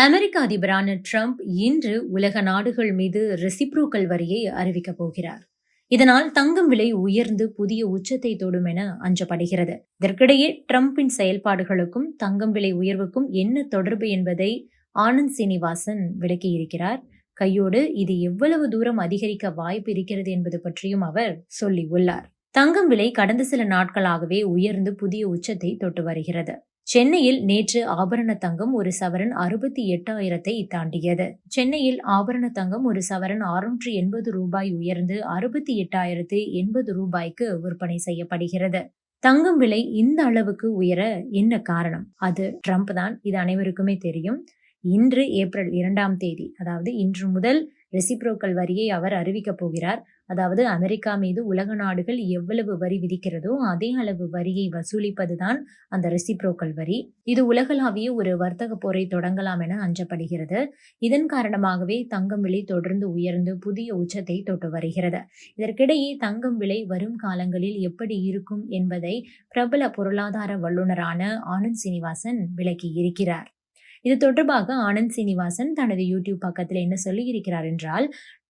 அமெரிக்க அதிபரான Trump இன்று உலக நாடுகள் மீது ரெசிப்ரோக்கல் வரியை அறிவிக்கப் போகிறார். இதனால் தங்கம் விலை உயர்ந்து புதிய உச்சத்தை தொடும் என அஞ்சப்படுகிறது. இதற்கிடையே ட்ரம்பின் செயல்பாடுகளுக்கும் தங்கம் விலை உயர்வுக்கும் என்ன தொடர்பு என்பதை ஆனந்த் சீனிவாசன் விளக்கியிருக்கிறார். கையோடு இது எவ்வளவு தூரம் அதிகரிக்க வாய்ப்பு இருக்கிறது என்பது பற்றியும் அவர் சொல்லியுள்ளார். தங்கம் விலை கடந்த சில நாட்களாகவே உயர்ந்து புதிய உச்சத்தை தொட்டு வருகிறது. சென்னையில் நேற்று ஆபரண தங்கம் ஒரு சவரன் அறுபத்தி எட்டாயிரத்தை தாண்டியது. சென்னையில் ஆபரண தங்கம் ஒரு சவரன் அறுநூற்று எண்பது ரூபாய் உயர்ந்து அறுபத்தி எட்டாயிரத்து எண்பது ரூபாய்க்கு விற்பனை செய்யப்படுகிறது. தங்கம் விலை இந்த அளவுக்கு உயர என்ன காரணம்? அது ட்ரம்ப் தான். இது அனைவருக்குமே தெரியும். இன்று ஏப்ரல் இரண்டாம் தேதி அதாவது இன்று முதல் ரெசிப்ரோக்கல் வரியை அவர் அறிவிக்கப் போகிறார். அதாவது அமெரிக்கா மீது உலக நாடுகள் எவ்வளவு வரி விதிக்கிறதோ அதே அளவு வரியை வசூலிப்பதுதான் அந்த ரெசிப்ரோக்கல் வரி. இது உலகளாவிய ஒரு வர்த்தக போரை தொடங்கலாம் என அஞ்சப்படுகிறது. இதன் காரணமாகவே தங்கம் விலை தொடர்ந்து உயர்ந்து புதிய உச்சத்தை தொட்டு வருகிறது. இதற்கிடையே தங்கம் விலை வரும் காலங்களில் எப்படி இருக்கும் என்பதை பிரபல பொருளாதார வல்லுநரான ஆனந்த் சீனிவாசன் விளக்கி இருக்கிறார் இது தொடர்பாக ஆனந்த் சீனிவாசன் தனது யூடியூப் பக்கத்தில் என்ன சொல்லியிருக்கிறார் என்றால்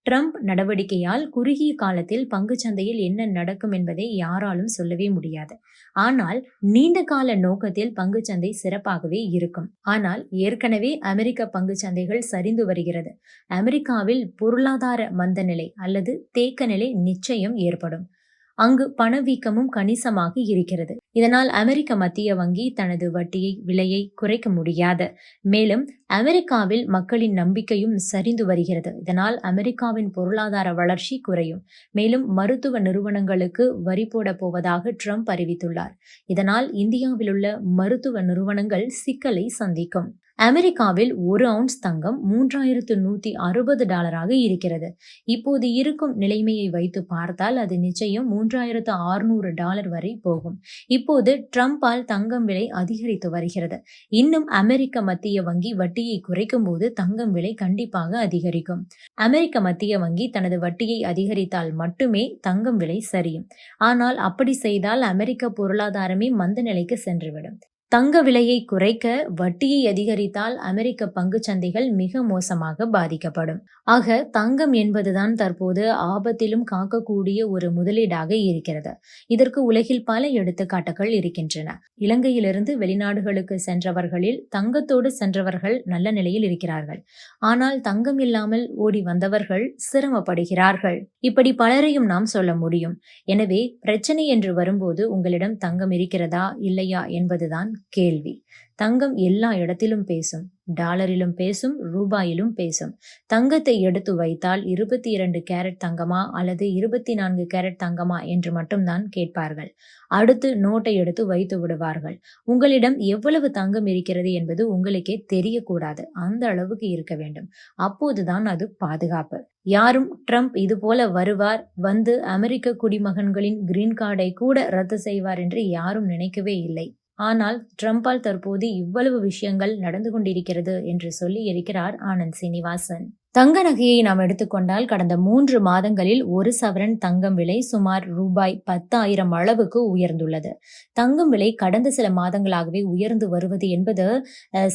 ட்ரம்ப் நடவடிக்கையால் குறுகிய காலத்தில் சந்தையில் என்ன நடக்கும் என்பதை யாராலும் சொல்லவே முடியாது. ஆனால் நீண்ட கால நோக்கத்தில் சந்தை சிறப்பாகவே இருக்கும். ஆனால் ஏற்கனவே அமெரிக்க பங்கு சந்தைகள் சரிந்து வருகிறது. அமெரிக்காவில் பொருளாதார மந்தநிலை அல்லது தேக்க நிலை நிச்சயம் ஏற்படும். அங்கு பணவீக்கமும் கணிசமாக இருக்கிறது. இதனால் அமெரிக்க மத்திய வங்கி தனது வட்டியை விலையை குறைக்க முடியாது. மேலும் அமெரிக்காவில் மக்களின் நம்பிக்கையும் சரிந்து வருகிறது. இதனால் அமெரிக்காவின் பொருளாதார வளர்ச்சி குறையும். மேலும் மருத்துவ நிறுவனங்களுக்கு வரி போட போவதாக ட்ரம்ப் அறிவித்துள்ளார். இதனால் இந்தியாவில் உள்ள மருத்துவ நிறுவனங்கள் சிக்கலை சந்திக்கும். அமெரிக்காவில் ஒரு அவுன்ஸ் தங்கம் மூன்றாயிரத்து நூத்தி அறுபது டாலராக இருக்கிறது. இப்போது இருக்கும் நிலைமையை வைத்து பார்த்தால் அது நிச்சயம் மூன்றாயிரத்து ஆறுநூறு டாலர் வரை போகும். இப்போது ட்ரம்பால் தங்கம் விலை அதிகரித்து வருகிறது. இன்னும் அமெரிக்க மத்திய வங்கி வட்டியை குறைக்கும் போது தங்கம் விலை கண்டிப்பாக அதிகரிக்கும். அமெரிக்க மத்திய வங்கி தனது வட்டியை அதிகரித்தால் மட்டுமே தங்கம் விலை சரியும். ஆனால் அப்படி செய்தால் அமெரிக்க பொருளாதாரமே மந்த நிலைக்கு சென்றுவிடும். தங்க விலையை குறைக்க வட்டியை அதிகரித்தால் அமெரிக்க பங்கு சந்தைகள் மிக மோசமாக பாதிக்கப்படும். ஆக தங்கம் என்பதுதான் தற்போது ஆபத்திலும் காக்கக்கூடிய ஒரு முதலீடாக இருக்கிறது. இதற்கு உலகில் பல எடுத்துக்காட்டுகள் இருக்கின்றன. இலங்கையிலிருந்து வெளிநாடுகளுக்கு சென்றவர்களில் தங்கத்தோடு சென்றவர்கள் நல்ல நிலையில் இருக்கிறார்கள். ஆனால் தங்கம் இல்லாமல் ஓடி வந்தவர்கள் சிரமப்படுகிறார்கள். இப்படி பலரையும் நாம் சொல்ல முடியும். எனவே பிரச்சனை என்று வரும்போது உங்களிடம் தங்கம் இருக்கிறதா இல்லையா என்பதுதான் கேள்வி. தங்கம் எல்லா இடத்திலும் பேசும் டாலரிலும் பேசும் ரூபாயிலும் பேசும். தங்கத்தை எடுத்து வைத்தால் இருபத்தி இரண்டு கேரட் தங்கமா அல்லது இருபத்தி நான்கு கேரட் தங்கமா என்று மட்டும்தான் கேட்பார்கள். அடுத்து நோட்டை எடுத்து வைத்து விடுவார்கள். உங்களிடம் எவ்வளவு தங்கம் இருக்கிறது என்பது உங்களுக்கே தெரியக்கூடாது. அந்த அளவுக்கு இருக்க வேண்டும். அப்போதுதான் அது பாதுகாப்பு. யாரும் ட்ரம்ப் இது போல வருவார் வந்து அமெரிக்க குடிமகன்களின் கிரீன் கார்டை கூட ரத்து செய்வார் என்று யாரும் நினைக்கவே இல்லை. ஆனால் ட்ரம்பால் தற்போது இவ்வளவு விஷயங்கள் நடந்து கொண்டிருக்கிறது என்று சொல்லி இருக்கிறார் ஆனந்த் சீனிவாசன். தங்க நகையை நாம் எடுத்துக்கொண்டால் கடந்த மூன்று மாதங்களில் ஒரு சவரன் தங்கம் விலை சுமார் ரூபாய் பத்தாயிரம் அளவுக்கு உயர்ந்துள்ளது. தங்கம் விலை கடந்த சில மாதங்களாகவே உயர்ந்து வருவது என்பது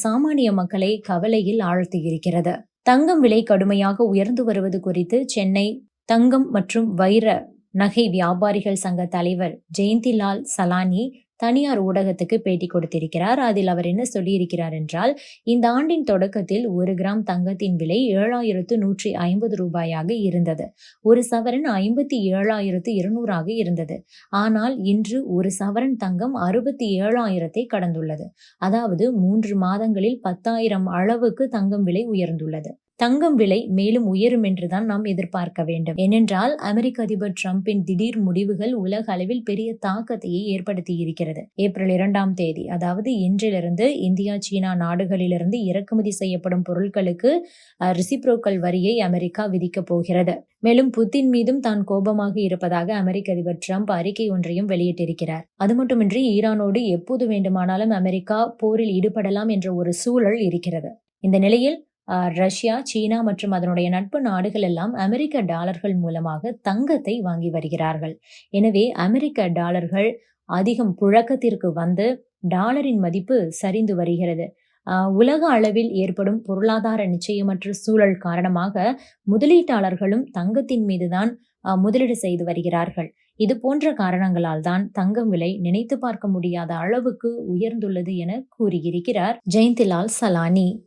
சாமானிய மக்களை கவலையில் ஆழ்த்தியிருக்கிறது. தங்கம் விலை கடுமையாக உயர்ந்து வருவது குறித்து சென்னை தங்கம் மற்றும் வைர நகை வியாபாரிகள் சங்க தலைவர் ஜெயந்திலால் சலானி தனியார் ஊடகத்துக்கு பேட்டி கொடுத்திருக்கிறார். அதில் அவர் என்ன சொல்லியிருக்கிறார் என்றால் இந்த ஆண்டின் தொடக்கத்தில் ஒரு கிராம் தங்கத்தின் விலை ஏழாயிரத்து நூற்றி ஐம்பது ரூபாயாக இருந்தது. ஒரு சவரன் ஐம்பத்தி ஏழாயிரத்து இருநூறாக இருந்தது. ஆனால் இன்று ஒரு சவரன் தங்கம் அறுபத்தி ஏழாயிரத்தை கடந்துள்ளது. அதாவது மூன்று மாதங்களில் பத்தாயிரம் அளவுக்கு தங்கம் விலை உயர்ந்துள்ளது. தங்கம் விலை மேலும் உயரும் என்றுதான் நாம் எதிர்பார்க்க வேண்டும். ஏனென்றால் அமெரிக்க அதிபர் டிரம்பின் திடீர் முடிவுகள் உலக அளவில் பெரிய தாக்கத்தையே ஏற்படுத்தி இருக்கிறது ஏப்ரல் இரண்டாம் தேதி அதாவது இன்றிலிருந்து இந்தியா சீனா நாடுகளிலிருந்து இறக்குமதி செய்யப்படும் பொருட்களுக்கு ரிசிப்ரோக்கல் வரியை அமெரிக்கா விதிக்கப் போகிறது. மேலும் புத்தின் மீதும் தான் கோபமாக இருப்பதாக அமெரிக்க அதிபர் ட்ரம்ப் அறிக்கை ஒன்றையும் வெளியிட்டிருக்கிறார். அது மட்டுமின்றி ஈரானோடு எப்போது வேண்டுமானாலும் அமெரிக்கா போரில் ஈடுபடலாம் என்ற ஒரு சூழல் இருக்கிறது. இந்த நிலையில் ரஷ்யா சீனா மற்றும் அதனுடைய நட்பு நாடுகள் எல்லாம் அமெரிக்க டாலர்கள் மூலமாக தங்கத்தை வாங்கி வருகிறார்கள். எனவே அமெரிக்க டாலர்கள் அதிகம் புழக்கத்திற்கு வந்து டாலரின் மதிப்பு சரிந்து வருகிறது. உலக அளவில் ஏற்படும் பொருளாதார நிச்சயமற்ற சூழல் காரணமாக முதலீட்டாளர்களும் தங்கத்தின் மீதுதான் முதலீடு செய்து வருகிறார்கள். இது போன்ற காரணங்களால் தான் தங்கம் விலை நினைத்து பார்க்க முடியாத அளவுக்கு உயர்ந்துள்ளது என கூறியிருக்கிறார் ஜெயந்திலால் சலானி.